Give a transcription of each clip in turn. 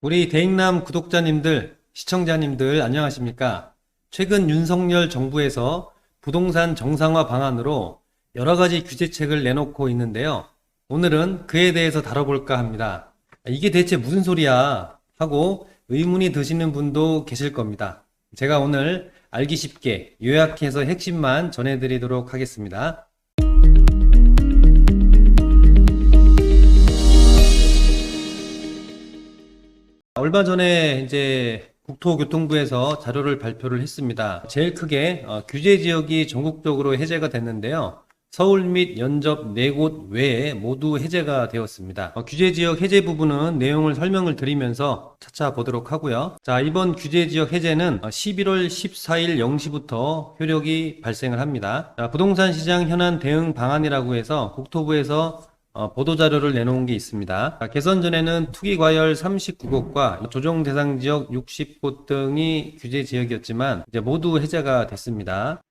우리 대익남 구독자님들, 시청자님들 안녕하십니까? 최근 윤석열 정부에서 부동산 정상화 방안으로 여러 가지 규제책을 내놓고 있는데요. 오늘은 그에 대해서 다뤄볼까 합니다. 이게 대체 무슨 소리야? 하고 의문이 드시는 분도 계실 겁니다. 제가 오늘 알기 쉽게 요약해서 핵심만 전해드리도록 하겠습니다. 얼마 전에 이제 국토교통부에서 자료를 발표를 했습니다. 제일 크게 어, 규제 지역이 전국적으로 해제가 됐는데요. 서울 및 연접 네 곳 외에 모두 해제가 되었습니다. 어, 규제 지역 해제 부분은 내용을 설명을 드리면서 차차 보도록 하고요. 자, 이번 규제 지역 해제는 어, 11월 14일 0시부터 효력이 발생을 합니다. 자, 부동산 시장 현안 대응 방안이라고 해서 국토부에서 어, 보도자료를 내놓은 게 있습니다. 아, 개선 전에는 투기과열 39곳과 조정 대상 지역 60곳 등이 규제 지역이었지만 이제 모두 해제가 됐습니다.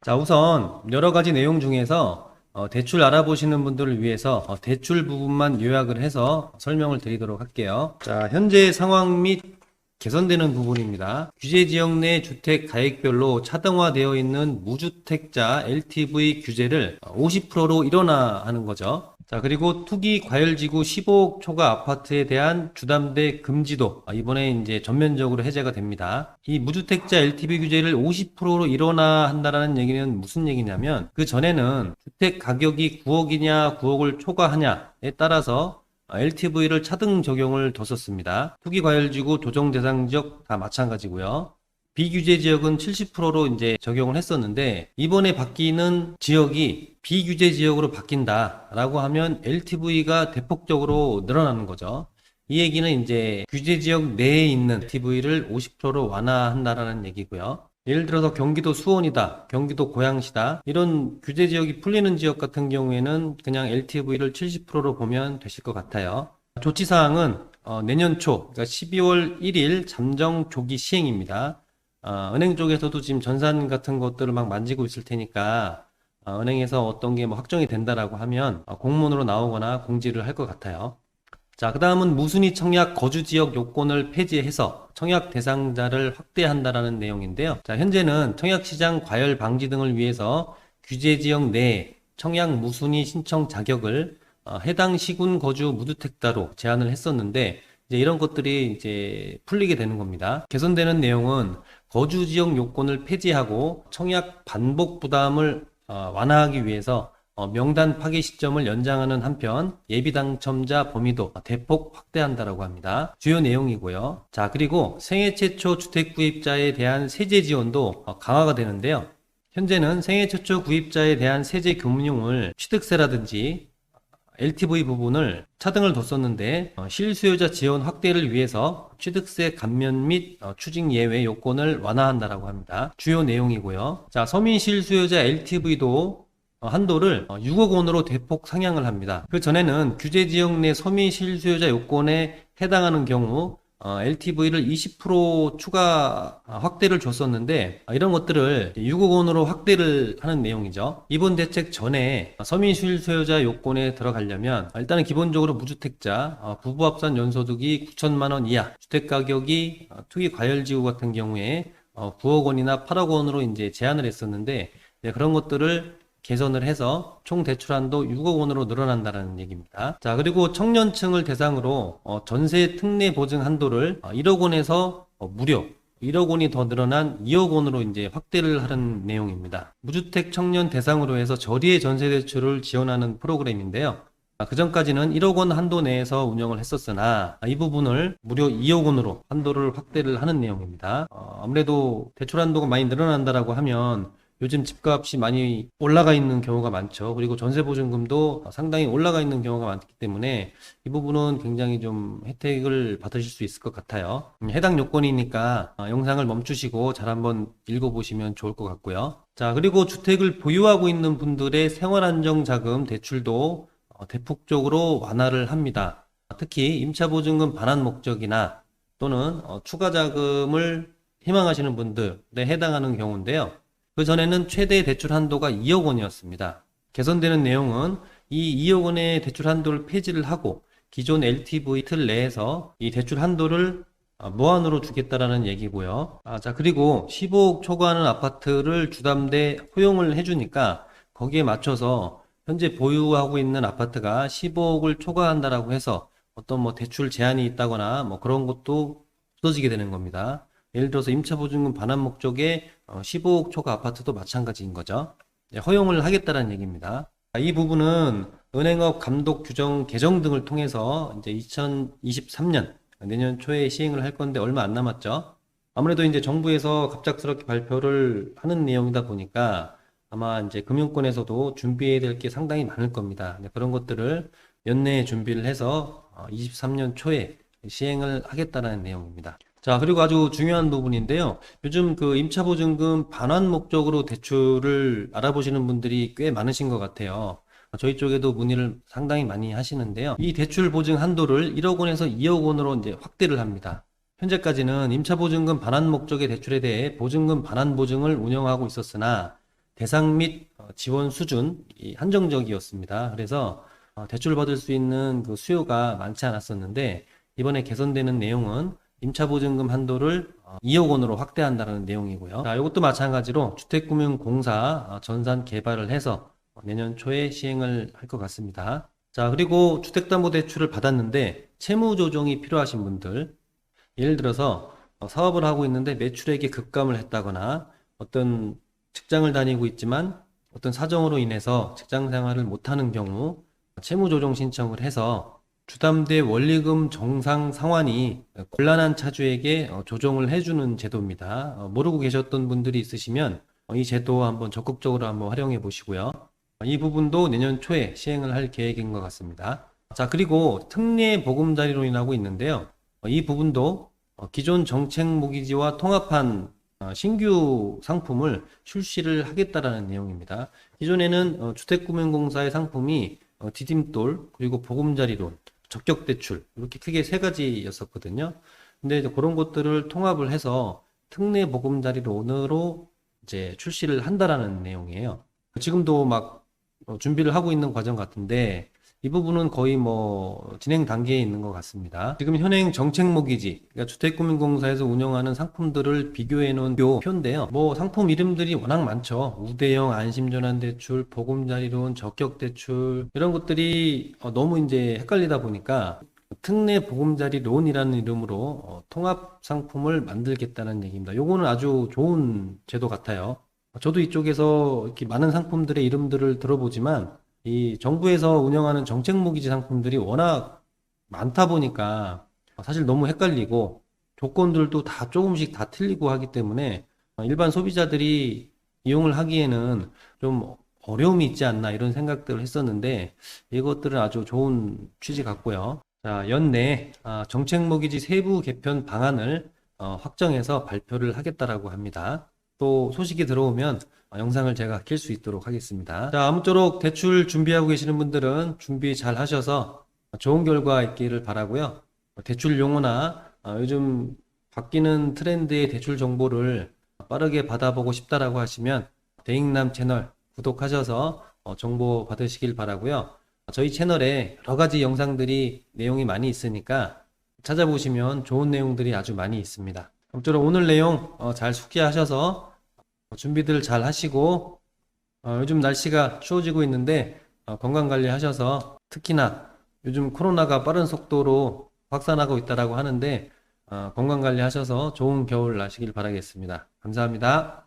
자, 우선 여러 가지 내용 중에서 어, 대출 알아보시는 분들을 위해서 어, 대출 부분만 요약을 해서 설명을 드리도록 할게요. 자, 현재 상황 및 개선되는 부분입니다. 규제 지역 내 주택 가액별로 차등화되어 있는 무주택자 LTV 규제를 50%로 일원화하는 거죠. 자, 그리고 투기 과열지구 15억 초과 아파트에 대한 주담대 금지도 아, 이번에 이제 전면적으로 해제가 됩니다. 이 무주택자 LTV 규제를 50%로 일원화한다라는 얘기는 무슨 얘기냐면 그 전에는 주택 가격이 9억이냐 9억을 초과하냐에 따라서 LTV를 차등 적용을 뒀었습니다. 투기 과열지구 조정 대상 지역 다 마찬가지고요. 비규제 지역은 70%로 이제 적용을 했었는데 이번에 바뀌는 지역이 비규제 지역으로 바뀐다라고 하면 LTV가 대폭적으로 늘어나는 거죠. 이 얘기는 이제 규제 지역 내에 있는 LTV를 50%로 완화한다라는 얘기고요. 예를 들어서 경기도 수원이다, 경기도 고양시다, 이런 규제 지역이 풀리는 지역 같은 경우에는 그냥 LTV를 70%로 보면 되실 것 같아요. 조치 사항은 어, 내년 초, 그러니까 12월 1일 잠정 조기 시행입니다. 어, 은행 쪽에서도 지금 전산 같은 것들을 막 만지고 있을 테니까 어, 은행에서 어떤 게 뭐 확정이 된다라고 하면 어, 공문으로 나오거나 공지를 할 것 같아요. 자, 그 다음은 무순위 청약 거주 지역 요건을 폐지해서 청약 대상자를 확대한다라는 내용인데요. 자, 현재는 청약 시장 과열 방지 등을 위해서 규제 지역 내에 청약 무순위 신청 자격을 어, 해당 시군 거주 무주택자로 제한을 했었는데 이제 이런 것들이 이제 풀리게 되는 겁니다. 개선되는 내용은 거주 지역 요건을 폐지하고 청약 반복 부담을 어, 완화하기 위해서 어, 명단 파기 시점을 연장하는 한편 예비 당첨자 범위도 대폭 확대한다라고 합니다. 주요 내용이고요. 자, 그리고 생애 최초 주택 구입자에 대한 세제 지원도 어, 강화가 되는데요. 현재는 생애 최초 구입자에 대한 세제 금융을 취득세라든지 LTV 부분을 차등을 뒀었는데 어, 실수요자 지원 확대를 위해서 취득세 감면 및 어, 추징 예외 요건을 완화한다라고 합니다. 주요 내용이고요. 자, 서민 실수요자 LTV도 어, 한도를 6억 원으로 대폭 상향을 합니다. 그 전에는 규제 지역 내 서민 실수요자 요건에 해당하는 경우 LTV를 20% 추가 확대를 줬었는데 아, 이런 것들을 6억 원으로 확대를 하는 내용이죠. 이번 대책 전에 서민 실수요자 요건에 들어가려면 일단은 기본적으로 무주택자 어, 부부 합산 연소득이 9천만 원 이하 주택 가격이 어, 투기 과열지구 같은 경우에 9억 원이나 8억 원으로 이제 제한을 했었는데 그런 것들을 개선을 해서 총 대출 한도 6억 원으로 늘어난다는 얘기입니다. 자, 그리고 청년층을 대상으로 어, 전세 특례 보증 한도를 어, 1억 원에서 어, 무려 1억 원이 더 늘어난 2억 원으로 이제 확대를 하는 내용입니다. 무주택 청년 대상으로 해서 저리의 전세 대출을 지원하는 프로그램인데요. 그 전까지는 1억 원 한도 내에서 운영을 했었으나 이 부분을 무려 2억 원으로 한도를 확대를 하는 내용입니다. 어, 아무래도 대출 한도가 많이 늘어난다라고 하면 요즘 집값이 많이 올라가 있는 경우가 많죠. 그리고 전세 보증금도 상당히 올라가 있는 경우가 많기 때문에 이 부분은 굉장히 좀 혜택을 받으실 수 있을 것 같아요. 음, 해당 요건이니까 어, 영상을 멈추시고 잘 한번 읽어보시면 좋을 것 같고요. 자, 그리고 주택을 보유하고 있는 분들의 생활 안정 자금 대출도 어, 대폭적으로 완화를 합니다. 특히 임차 보증금 반환 목적이나 또는 어, 추가 자금을 희망하시는 분들에 해당하는 경우인데요. 그 전에는 최대 대출 한도가 2억 원이었습니다. 개선되는 내용은 이 2억 원의 대출 한도를 폐지를 하고 기존 LTV 틀 내에서 이 대출 한도를 아, 무한으로 주겠다라는 얘기고요. 아, 자, 그리고 15억 초과하는 아파트를 주담대 허용을 해주니까 거기에 맞춰서 현재 보유하고 있는 아파트가 15억을 초과한다라고 해서 어떤 뭐 대출 제한이 있다거나 뭐 그런 것도 없어지게 되는 겁니다. 예를 들어서 임차보증금 반환 목적의 어, 15억 초과 아파트도 마찬가지인 거죠. 네, 허용을 하겠다는 얘기입니다. 아, 이 부분은 은행업 감독 규정 개정 등을 통해서 이제 2023년 내년 초에 시행을 할 건데 얼마 안 남았죠. 아무래도 이제 정부에서 갑작스럽게 발표를 하는 내용이다 보니까 아마 이제 금융권에서도 준비해야 될 게 상당히 많을 겁니다. 네, 그런 것들을 연내에 준비를 해서 23년 초에 시행을 하겠다는 내용입니다. 자, 그리고 아주 중요한 부분인데요. 요즘 그 임차보증금 반환 목적으로 대출을 알아보시는 분들이 꽤 많으신 것 같아요. 저희 쪽에도 문의를 상당히 많이 하시는데요. 이 대출 보증 한도를 1억 원에서 2억 원으로 이제 확대를 합니다. 현재까지는 임차보증금 반환 목적의 대출에 대해 보증금 반환 보증을 운영하고 있었으나 대상 및 어, 지원 수준 이 한정적이었습니다. 그래서 어, 대출 받을 수 있는 그 수요가 많지 않았었는데 이번에 개선되는 내용은 임차보증금 한도를 어, 2억 원으로 확대한다는 내용이고요. 자, 이것도 마찬가지로 주택금융공사 어, 전산 개발을 해서 어, 내년 초에 시행을 할 것 같습니다. 자, 그리고 주택담보대출을 받았는데 채무 조정이 필요하신 분들, 예를 들어서 어, 사업을 하고 있는데 매출액이 급감을 했다거나 어떤 직장을 다니고 있지만 어떤 사정으로 인해서 직장 생활을 못하는 경우 채무 조정 신청을 해서 주담대 원리금 정상 상환이 곤란한 차주에게 어, 조정을 해주는 제도입니다. 어, 모르고 계셨던 분들이 있으시면 어, 이 제도 한번 적극적으로 한번 활용해 보시고요. 이 부분도 내년 초에 시행을 할 계획인 것 같습니다. 자, 그리고 특례 보금자리로 인하고 있는데요. 이 부분도 기존 정책 모기지와 통합한 어, 신규 상품을 출시를 하겠다라는 내용입니다. 기존에는 어, 주택금융공사의 상품이 어, 디딤돌 그리고 보금자리론, 적격 대출 이렇게 크게 세 가지였었거든요. 근데 이제 그런 것들을 통합을 해서 특례 보금자리 론으로 이제 출시를 한다라는 내용이에요. 지금도 막 어, 준비를 하고 있는 과정 같은데 이 부분은 거의 뭐 진행 단계에 있는 것 같습니다. 지금 현행 정책 모기지, 그러니까 주택금융공사에서 운영하는 상품들을 비교해 놓은 표인데요. 뭐 상품 이름들이 워낙 많죠. 우대형 안심전환대출, 보금자리론, 적격대출 이런 것들이 어, 너무 이제 헷갈리다 보니까 특례 보금자리 론이라는 이름으로 어, 통합 상품을 만들겠다는 얘기입니다. 요거는 아주 좋은 제도 같아요. 저도 이쪽에서 이렇게 많은 상품들의 이름들을 들어보지만 이 정부에서 운영하는 정책 모기지 상품들이 워낙 많다 보니까 사실 너무 헷갈리고 조건들도 다 조금씩 다 틀리고 하기 때문에 일반 소비자들이 이용을 하기에는 좀 어려움이 있지 않나 이런 생각들을 했었는데 이것들은 아주 좋은 취지 같고요. 자, 연내 아, 정책 모기지 세부 개편 방안을 어, 확정해서 발표를 하겠다라고 합니다. 또 소식이 들어오면 어, 영상을 제가 킬 수 있도록 하겠습니다. 자, 아무쪼록 대출 준비하고 계시는 분들은 준비 잘 하셔서 좋은 결과 있기를 바라고요. 대출 용어나 어, 요즘 바뀌는 트렌드의 대출 정보를 빠르게 받아보고 싶다라고 하시면 대익남 채널 구독하셔서 어, 정보 받으시길 바라고요. 저희 채널에 여러 가지 영상들이 내용이 많이 있으니까 찾아보시면 좋은 내용들이 아주 많이 있습니다. 아무쪼록 오늘 내용 잘 숙지하셔서 준비들 잘 하시고 어, 요즘 날씨가 추워지고 있는데 어, 건강 관리 하셔서 특히나 요즘 코로나가 빠른 속도로 확산하고 있다라고 하는데 어, 건강 관리 하셔서 좋은 겨울 나시길 바라겠습니다. 감사합니다.